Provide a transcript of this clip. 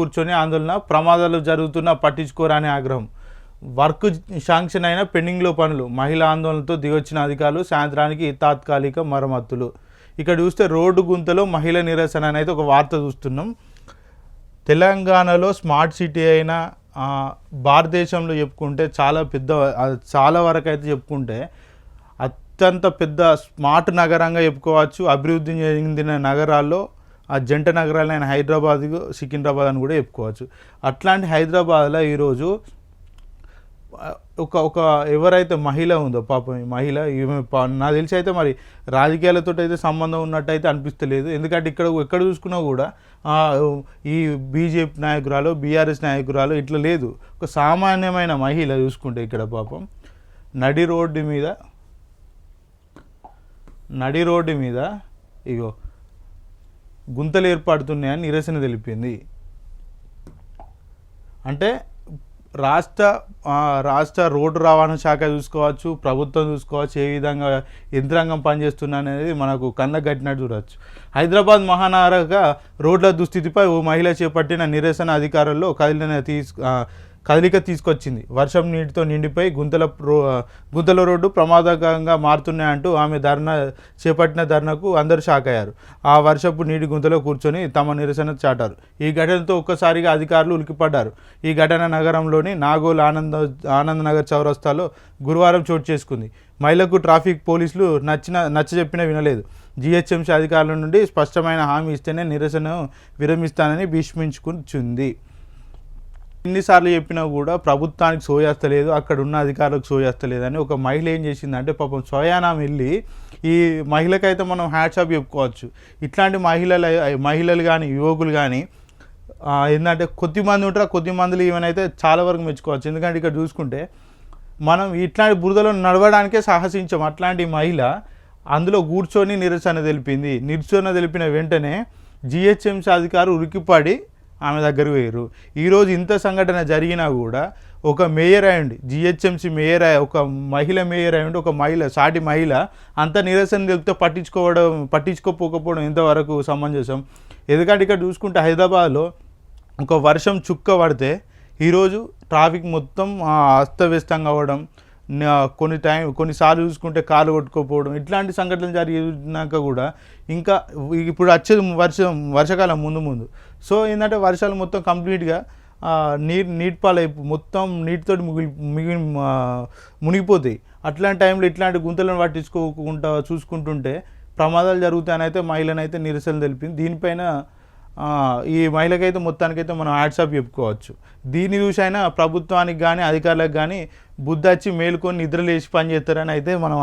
కూర్చొని ఆందోళన ప్రమాదాలు జరుగుతున్నా పట్టించుకోరనే ఆగ్రహం. వర్క్ శాంక్షన్ అయిన పెండింగ్లో పనులు. మహిళా ఆందోళనతో దిగొచ్చిన అధికారులు సాయంత్రానికి తాత్కాలిక మరమ్మతులు. ఇక్కడ చూస్తే రోడ్డు గుంతలో మహిళ నిరసన అనేది ఒక వార్త చూస్తున్నాం. తెలంగాణలో స్మార్ట్ సిటీ అయిన భారతదేశంలో చెప్పుకుంటే చాలా పెద్ద చాలా వరకు అయితే చెప్పుకుంటే అత్యంత పెద్ద స్మార్ట్ నగరంగా చెప్పుకోవచ్చు. అభివృద్ధి చెందిన నగరాల్లో ఆ జంట నగరాలైన హైదరాబాద్ సికింద్రాబాద్ అని కూడా చెప్పుకోవచ్చు. అట్లాంటి హైదరాబాద్లో ఈరోజు ఒక ఒక ఎవరైతే మహిళ ఉందో పాపం ఈ మహిళ ఈమె నాకు తెలిసి అయితే మరి రాజకీయాలతో అయితే సంబంధం ఉన్నట్టయితే అనిపిస్తలేదు. ఎందుకంటే ఇక్కడ ఎక్కడ చూసుకున్నా కూడా ఈ బీజేపీ నాయకురాలు బీఆర్ఎస్ నాయకురాలు ఇట్లా లేదు. ఒక సామాన్యమైన మహిళ చూసుకుంటే ఇక్కడ పాపం నడి రోడ్డు మీద నడి రోడ్డు మీద ఇగో గుంతలు ఏర్పడుతున్నాయని నిరసన తెలిపింది. అంటే రాష్ట్ర రాష్ట్ర రోడ్డు రవాణా శాఖ చూసుకోవచ్చు ప్రభుత్వం చూసుకోవచ్చు ఏ విధంగా యంత్రాంగం పనిచేస్తున్నా అనేది మనకు కన్న కట్టినట్టు చూడవచ్చు హైదరాబాద్ మహానగరగా రోడ్ల దుస్థితిపై ఓ మహిళ చేపట్టిన నిరసన అధికారుల్లో కదిలిన తీసు కదలిక తీసుకొచ్చింది. వర్షం నీటితో నిండిపోయి గుంతల రో గుంతల రోడ్డు ప్రమాదకరంగా మారుతున్నాయంటూ ఆమె ధర్నా చేపట్టిన ధర్నాకు అందరూ షాక్ అయ్యారు. ఆ వర్షపు నీటి గుంతలో కూర్చొని తమ నిరసన చాటారు. ఈ ఘటనతో ఒక్కసారిగా అధికారులు ఉలికిపడ్డారు ఈ ఘటన నగరంలోని నాగోల్ ఆనంద ఆనంద్ నగర్ చౌరస్తాలో గురువారం చోటు చేసుకుంది. మహిళకు ట్రాఫిక్ పోలీసులు నచ్చిన నచ్చజెప్పినా వినలేదు. జీహెచ్ఎంసీ అధికారుల నుండి స్పష్టమైన హామీ ఇస్తేనే నిరసన విరమిస్తానని భీష్మించుకుంటుంది ఎన్నిసార్లు చెప్పినా కూడా ప్రభుత్వానికి సోయేస్తలేదు అక్కడ ఉన్న అధికారులకు సోయేస్తలేదు అని ఒక మహిళ ఏం చేసిందంటే పాపం స్వయానా వెళ్ళి ఈ మహిళకైతే మనం హ్యాట్సాప్ చెప్పుకోవచ్చు. ఇట్లాంటి మహిళలు మహిళలు కానీ యువకులు కానీ ఏంటంటే కొద్ది మంది ఉంటారు కొద్ది మందులు ఈమెనైతే చాలా వరకు మెచ్చుకోవచ్చు. ఎందుకంటే ఇక్కడ చూసుకుంటే మనం ఇట్లాంటి బురదలో నడవడానికే సాహసించాం అట్లాంటి మహిళ అందులో కూర్చొని నిరసన తెలిపింది. నిరసన తెలిపిన వెంటనే జిహెచ్ఎంసీ అధికారులు ఉరికిపడి ఆమె దగ్గర పోయారు ఈరోజు ఇంత సంఘటన జరిగినా కూడా ఒక మేయర్ అయ్యండి జిహెచ్ఎంసీ మేయర్ అయ్యి ఒక మహిళ మేయర్ అయ్యండి ఒక మహిళ సాటి మహిళ అంత నిరసన తెలిపితే పట్టించుకోవడం పట్టించుకోకపోకపోవడం ఇంతవరకు సమంజసం? ఎందుకంటే ఇక్కడ చూసుకుంటే హైదరాబాద్లో ఒక వర్షం చుక్క పడితే ఈరోజు ట్రాఫిక్ మొత్తం అస్తవ్యస్తంగా అవ్వడం కొన్ని టైం కొన్నిసార్లు చూసుకుంటే కాలు కొట్టుకోపోవడం ఇట్లాంటి సంఘటనలు జరిగినాక కూడా ఇంకా ఇప్పుడు వచ్చేది వర్షం వర్షాకాలం ముందు ముందు. సో ఏంటంటే వర్షాలు మొత్తం కంప్లీట్గా నీరు నీటి పాలైపు మొత్తం నీటితో మిగిలి మిగిలి మునిగిపోతాయి. అట్లాంటి టైంలో ఇట్లాంటి గుంతలను పట్టించుకోకుండా చూసుకుంటుంటే ప్రమాదాలు జరుగుతాయనైతే మహిళనైతే నిరసన తెలిపింది. దీనిపైన ఈ మహిళకైతే మొత్తానికైతే మనం హ్యాట్సాప్ చెప్పుకోవచ్చు. దీన్ని చూసి అయినా ప్రభుత్వానికి కానీ అధికారులకు కానీ బుద్ధి వచ్చి మేలుకొని నిద్రలేసి పని చేస్తారని అయితే మనం